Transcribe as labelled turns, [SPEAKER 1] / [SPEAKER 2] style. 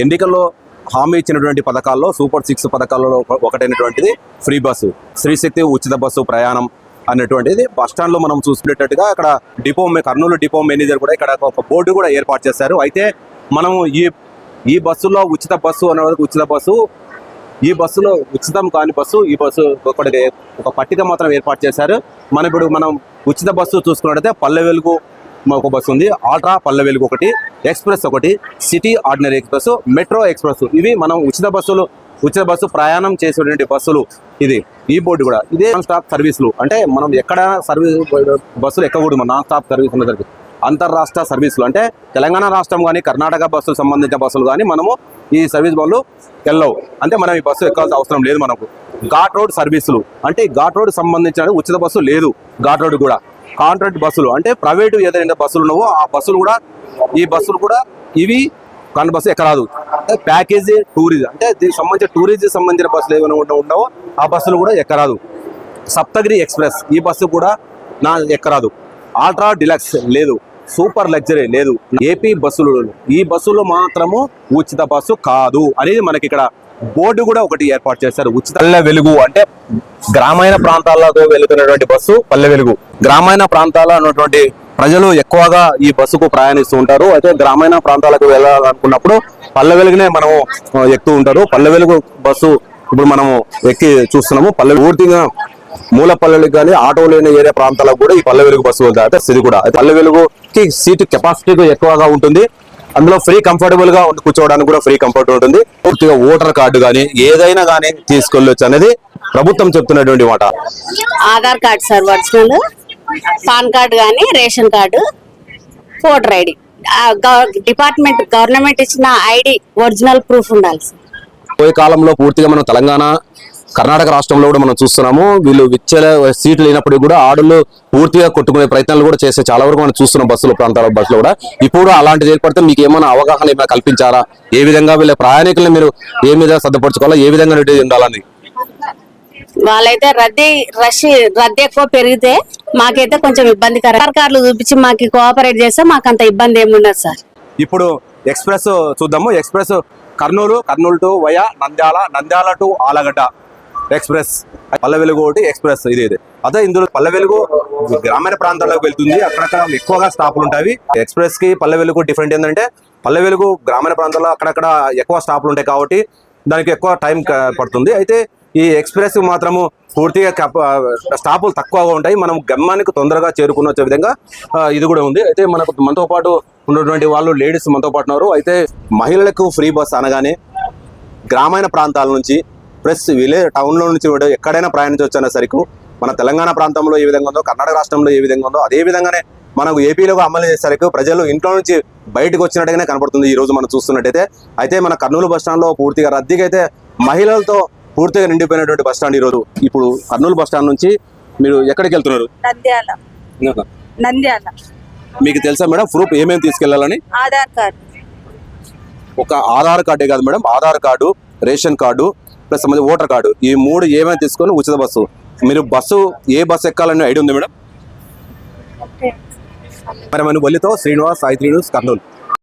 [SPEAKER 1] ఎన్నికల్లో హామీ ఇచ్చినటువంటి పథకాల్లో సూపర్ సిక్స్ పథకాలలో ఒక- ఒకటైనటువంటిది ఫ్రీ బస్సు. శ్రీశక్తి ఉచిత బస్సు ప్రయాణం అనేటువంటిది. బస్ మనం చూసుకునేటట్టుగా అక్కడ డిపో మే- కర్నూలు డిపో మేనేజర్ కూడా ఇక్కడ ఒక బోర్డు కూడా ఏర్పాటు చేశారు. అయితే మనం ఈ ఈ బస్సులో ఉచిత బస్సు అనే ఉచిత బస్సు ఈ బస్సులో ఉచితం కాని బస్సు ఈ బస్సు ఒకటి ఒక పట్టిక మాత్రం ఏర్పాటు చేశారు. మనం ఇప్పుడు మనం ఉచిత బస్సు చూసుకున్నట్టయితే పల్లె వెలుగు ఒక బస్సు ఉంది. ఆల్ట్రా పల్లెవెలుగు ఒకటి ఎక్స్ప్రెస్ ఒకటి city ordinary express metro express. ఇవి మనం ఉచిత బస్సులు ఉచిత బస్సు ప్రయాణం చేసేటువంటి బస్సులు ఇది. ఈ బోర్డు కూడా. ఇదే నాన్ స్టాప్ సర్వీసులు అంటే మనం ఎక్కడ సర్వీస్ బస్సులు ఎక్కకూడదు. నాన్ స్టాప్ సర్వీస్ ఉన్నసరికి అంతర్రాష్ట్ర సర్వీసులు అంటే తెలంగాణ రాష్ట్రం కానీ కర్ణాటక బస్సులు సంబంధించిన బస్సులు కానీ మనము ఈ సర్వీస్ బస్సులు వెళ్ళవు అంటే మనం ఈ బస్సు ఎక్కాల్సిన అవసరం లేదు మనకు. ఘాట్ రోడ్ సర్వీసులు అంటే ఘాట్ రోడ్ సంబంధించిన ఉచిత బస్సు లేదు. ఘాట్ రోడ్ కూడా. కాంట్రాక్ట్ బస్సులు అంటే ప్రైవేటు ఏదైనా బస్సులు ఉన్నావో ఆ బస్సులు కూడా ఈ బస్సులు కూడా ఇవి కాని బస్సు ఎక్కరాదు. అంటే ప్యాకేజీ టూరిజం అంటే దీనికి సంబంధించిన టూరిజం సంబంధించిన బస్సులు ఏమైనా ఉండ- ఉండవో ఆ బస్సులు కూడా ఎక్కరాదు. సప్తగిరి ఎక్స్ప్రెస్ ఈ బస్సు కూడా నా ఎక్కరాదు. ఆల్ట్రా డిలక్స్ లేదు సూపర్ లగ్జరీ లేదు. ఏపీ బస్సులు ఈ బస్సులు మాత్రము ఉచిత బస్సు కాదు అనేది మనకి ఇక్కడ బోర్డు కూడా ఒకటి ఏర్పాటు చేశారు. ఉచిత పల్లె వెలుగు అంటే గ్రామీణ ప్రాంతాలకు వెళుతున్నటువంటి బస్సు పల్లె వెలుగు. గ్రామీణ ప్రాంతాల ఉన్నటువంటి ప్రజలు ఎక్కువగా ఈ బస్సుకు ప్రయాణిస్తూ ఉంటారు. అయితే గ్రామీణ ప్రాంతాలకు వెళ్ళాలనుకున్నప్పుడు పల్లె వెలుగునే మనము ఎక్కుతూ ఉంటారు. పల్లె వెలుగు బస్సు ఇప్పుడు మనము ఎక్కి చూస్తున్నాము. పల్లె పూర్తిగా మూల పల్లెలకు కానీ ఆటో లేని ఏరియా ప్రాంతాలకు కూడా ఈ పల్లె వెలుగు బస్సు వెళ్తాయి. అయితే ఇది కూడా పల్లె వెలుగుకి సీటు కెపాసిటీ ఎక్కువగా ఉంటుంది. అందులో ఫ్రీ కంఫర్టబుల్గా కూర్చోవడానికి కూడా ఫ్రీ కంఫర్ట్ ఉంటుంది. పూర్తిగా ఓటర్ కార్డు కానీ ఏదైనా కానీ తీసుకెళ్ళొచ్చు అనేది ప్రభుత్వం చెప్తున్నటువంటి మాట.
[SPEAKER 2] Aadhaar card sir original pan card కానీ ration card voter ID. Department government ఇచ్చిన ఐడి ఒరిజినల్ ప్రూఫ్ ఉండాలి
[SPEAKER 1] పోయే కాలంలో పూర్తిగా మనం తెలంగాణ కర్ణాటక రాష్ట్రంలో కూడా మనం చూస్తున్నాము. వీళ్ళు విచ్చల సీట్లు లేనప్పుడు కూడా ఆడలు పూర్తిగా కొట్టుకునే ప్రయత్నాలు కూడా చేస్తే చాలా వరకు మనం చూస్తున్నాం బస్సుల ప్రాంతాల బస్సులో కూడా. ఇప్పుడు అలాంటిది ఏర్పడితే మీకు ఏమైనా అవగాహన ఏమైనా కల్పించారా? ఏ విధంగా వీళ్ళ ప్రయాణికులను మీరు ఏ మీద సర్దపరచుకోవాలా ఏ విధంగా రెడీ ఉండాలని?
[SPEAKER 2] వాళ్ళైతే రద్దీ రష్ రద్దీ ఎక్కువ పెరిగితే మాకైతే కొంచెం ఇబ్బంది ఆధార్ చూపించి మాకు కోఆపరేట్ చేస్తే మాకు అంత ఇబ్బంది ఏముండదు సార్.
[SPEAKER 1] ఇప్పుడు ఎక్స్ప్రెస్ చూద్దాము. Express Kurnool Kurnool to via Nandyal Nandyal to Allagadda express. Palle Velugu ఒకటి ఎక్స్ప్రెస్ ఇది ఇది. అదే ఇందులో పల్లె వెలుగు గ్రామీణ ప్రాంతాల్లోకి వెళ్తుంది. అక్కడక్కడ ఎక్కువగా స్టాపులు ఉంటాయి. ఎక్స్ప్రెస్కి పల్లె వెలుగు డిఫరెంట్ ఏంటంటే పల్లె వెలుగు గ్రామీణ ప్రాంతాల్లో అక్కడక్కడ ఎక్కువ స్టాపులు ఉంటాయి కాబట్టి దానికి ఎక్కువ టైం పడుతుంది. అయితే ఈ ఎక్స్ప్రెస్ మాత్రము పూర్తిగా స్టాపులు తక్కువగా ఉంటాయి. మనం గమ్యానికి తొందరగా చేరుకున్న వచ్చే విధంగా ఇది కూడా ఉంది. అయితే మనకు మనతో పాటు ఉన్నటువంటి వాళ్ళు లేడీస్ మనతో పాటు ఉన్నారు. అయితే మహిళలకు ఫ్రీ బస్ అనగానే గ్రామీణ ప్రాంతాల నుంచి ప్లస్ విలేజ్ టౌన్లో నుంచి కూడా ఎక్కడైనా ప్రయాణించవచ్చు అనే సరికి మన తెలంగాణ ప్రాంతంలో ఏ విధంగా ఉందో కర్ణాటక రాష్ట్రంలో ఏ విధంగా ఉందో అదే విధంగానే మనకు ఏపీలో అమలు చేసేసరికి ప్రజలు ఇంట్లో నుంచి బయటకు వచ్చినట్టుగానే కనపడుతుంది ఈ రోజు మనం చూస్తున్నట్టయితే. అయితే మన కర్నూలు బస్ స్టాండ్లో పూర్తిగా రద్దీగా అయితే మహిళలతో పూర్తిగా నిండిపోయినటువంటి బస్ స్టాండ్ ఈ రోజు ఇప్పుడు కర్నూలు బస్ స్టాండ్ నుంచి మీరు ఎక్కడికి వెళ్తున్నారు?
[SPEAKER 3] నంద్యాల. నంద్యాల.
[SPEAKER 1] మీకు తెలుసా మేడం ప్రూఫ్ ఏమేమి తీసుకెళ్ళాలని?
[SPEAKER 3] ఆధార్ కార్డ్.
[SPEAKER 1] ఒక ఆధార్ కార్డే కాదు madam Aadhaar card ration card plus సంబంధించి ఓటర్ కార్డు. ఈ మూడు ఏమైనా తీసుకొని ఉచిత బస్సు? మీరు బస్సు ఏ బస్సు ఎక్కాలని ఐడియా ఉంది మేడం? మరి మన వల్లితో శ్రీనివాస్ సాయి న్యూస్ కర్నూలు.